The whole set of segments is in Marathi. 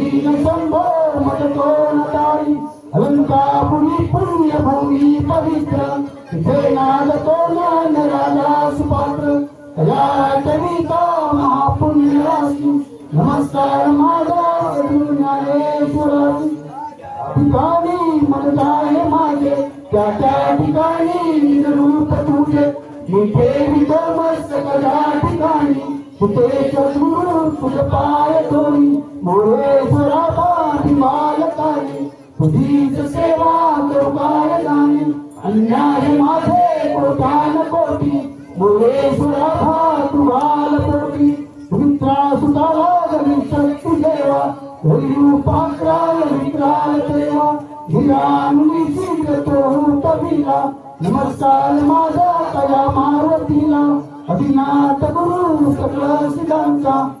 सुदरीन शंभो मटको नतारी अलंकापुरी पुण्यभूमी पवित्र तिथे नादतो नराला सुपात्र तया कविता महापुण्य राशी नमस्कार माझा ज्ञानेश्वराची ठिकाणी मनता आहे माझे त्या त्या ठिकाणी निरूप तुझे मी ठेवितो मस्तक त्या ठिकाणी कुठेश्वर गुरु तुझ पाय धोनी نمسکار مارتی گرو سکل سکھا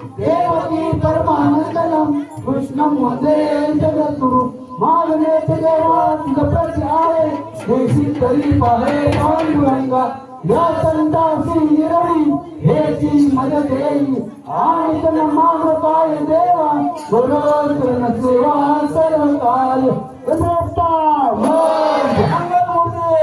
தேவகி பரமானந்தனம் கிருஷ்ணம் வந்தே ஜகத்குரு. மாதனே தேவாதிக பிரத்யாரே தேசித்தரி பகை பாடி வழங்க யாசந்தாசி இரவி. ஹேசி மததேயி ஆனிதன மாதபாய தேவா குரோதன சேவா சர்வகால. விமோக்தா மோர். மங்கள் முன்னே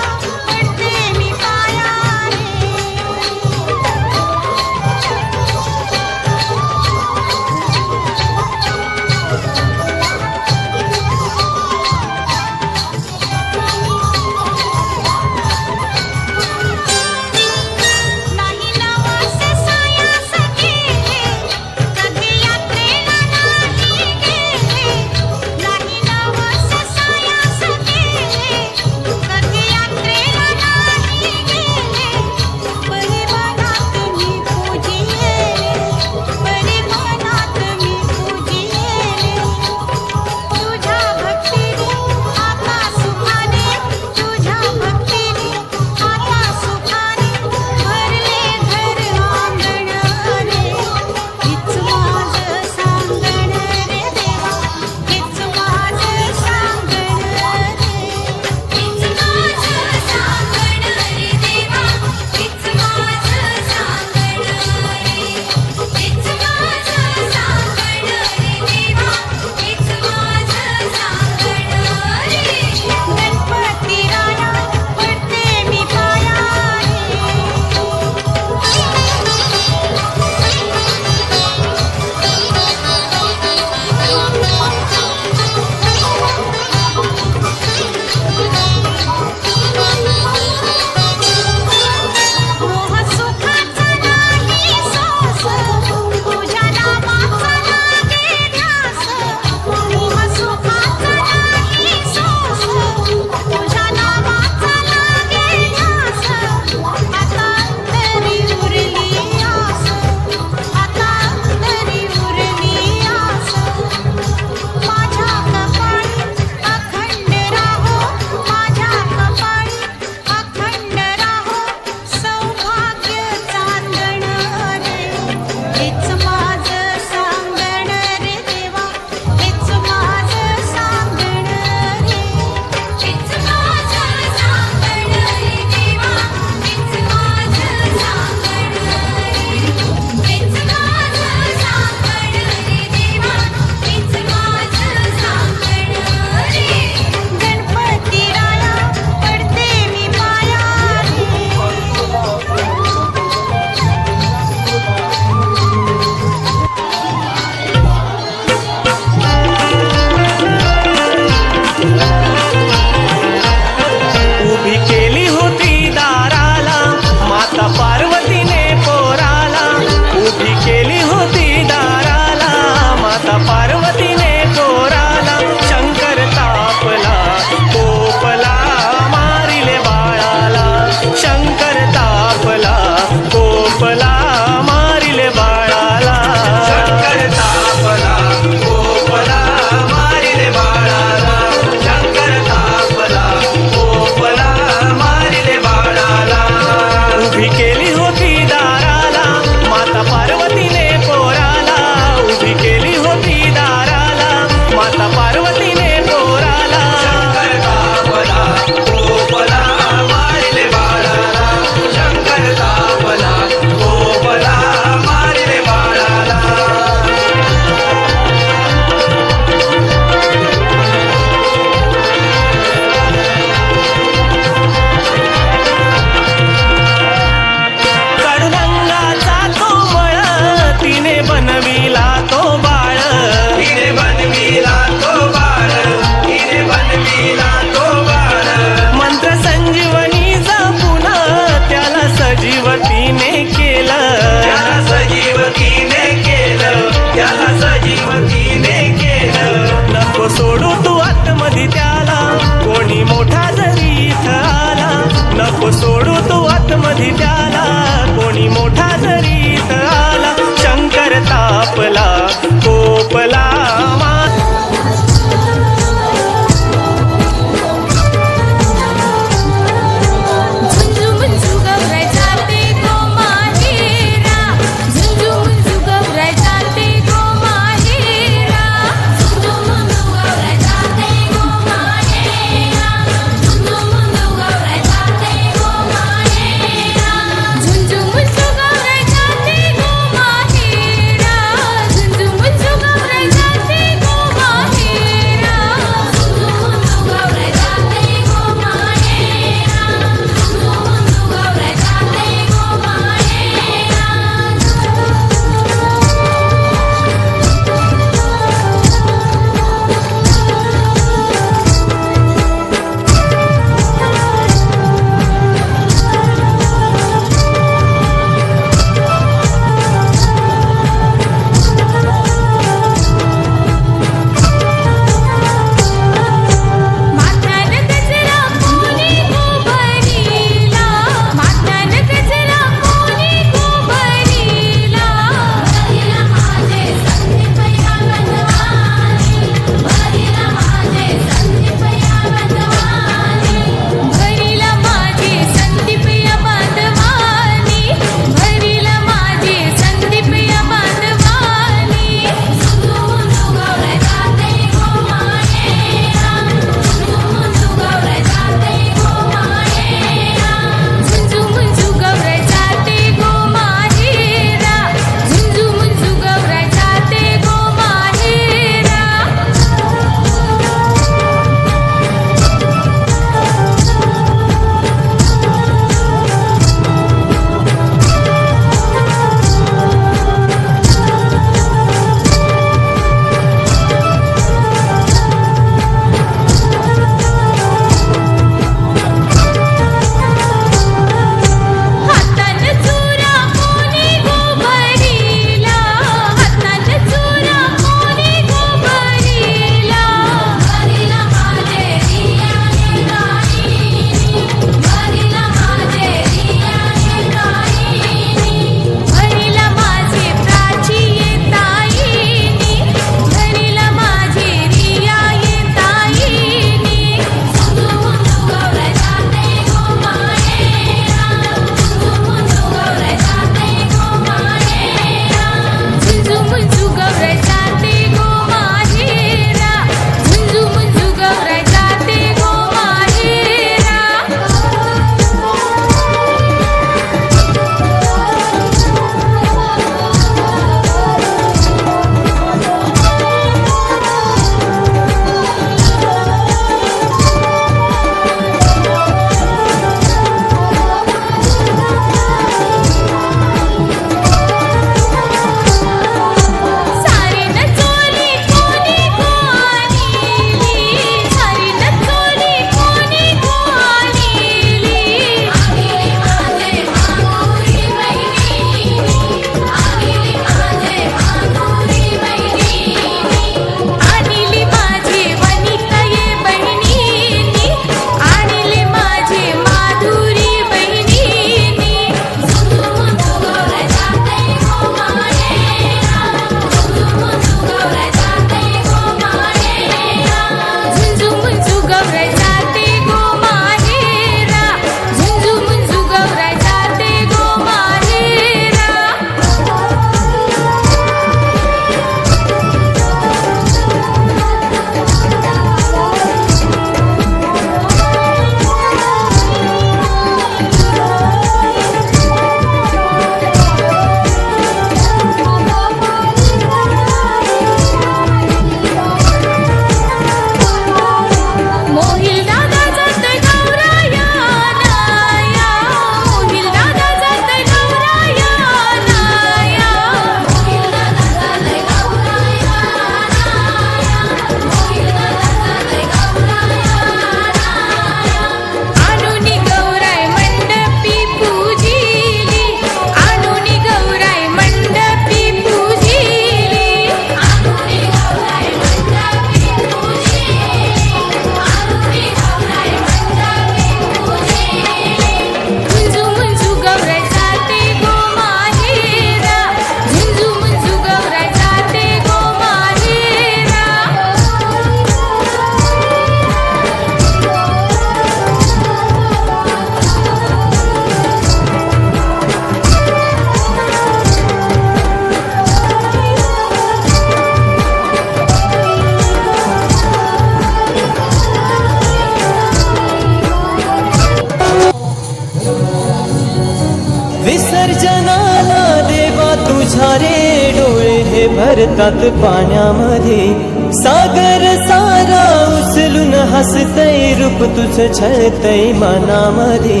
भरतात पाण्यामध्ये सागर सारा उचलून हसतय रूप तुझं छळतय मनामध्ये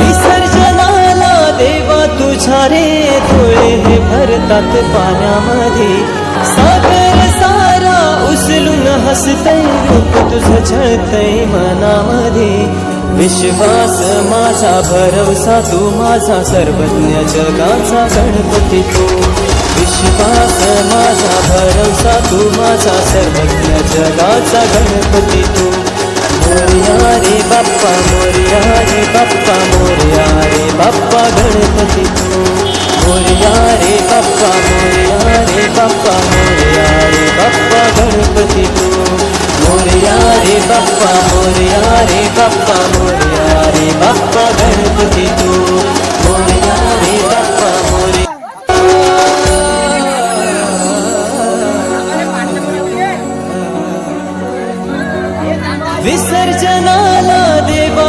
विसर्जनाला देवा तुझ्या रे डोळे हे भरतात पाण्यामध्ये सागर उचलून हसतय रूप तुझं छळतय मनामध्ये. विश्वास माझा भरवसा तू माझा सर्वज्ञ जगाचा गणपती तू. विश्वास माझा भरवसा तू माझा सर्वज्ञ जगाचा गणपती तू. मोरया रे बाप्पा मोरया रे बाप्पा मोरया रे बाप्पा गणपती तू. मोरया रे बाप्पा मोरया रे बाप्पा मोरया रे बाप्पा गणपती तू मोरया रे बाप्पा मोरया रे बाप्पा मोरया रे बाप्पा गणपती तू मोरया रे बाप्पा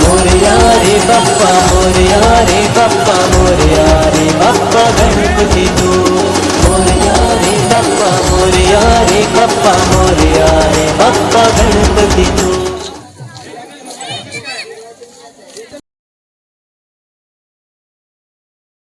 موریا رے بپا موریا رے بپا بپا گنپتی تو موریا رے بپا موریا رے بپا موریا بپا گنپتی تو